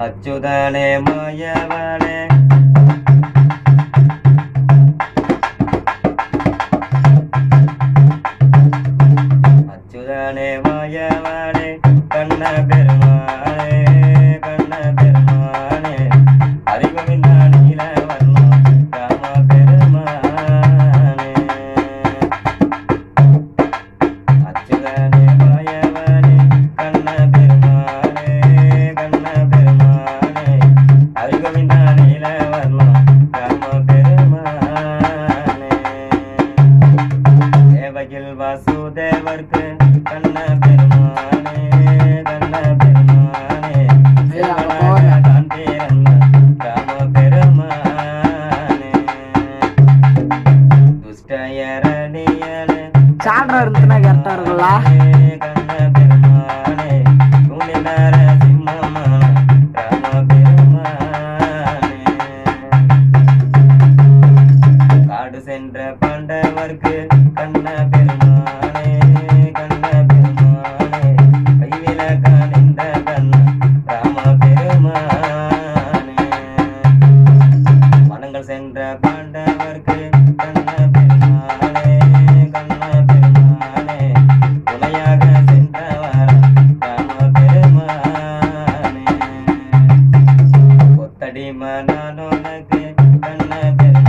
അച്യുതനെ മയവള வாசுதேவர்க்கு கண்ண பெருமானே கண்ண பெருமானே தான் பெருமானே துஷ்டயரணியனே சாண்டா இருந்துச்சுன்னா கரெக்டா இருக்கும்ல சென்ற பாண்டவர்க்கு கண்ண பெருமானே கண்ண பெருமானே. கைவில காணிந்த கண்ண ராம பெருமானே. மனங்கள் சென்ற பாண்டவர்க்கு கண்ண பெருமானே கண்ண பெருமானே. துணையாக சென்றவர் ராம பெருமானே. கொத்தடி மனானோனக்கு கண்ண பெருமானே.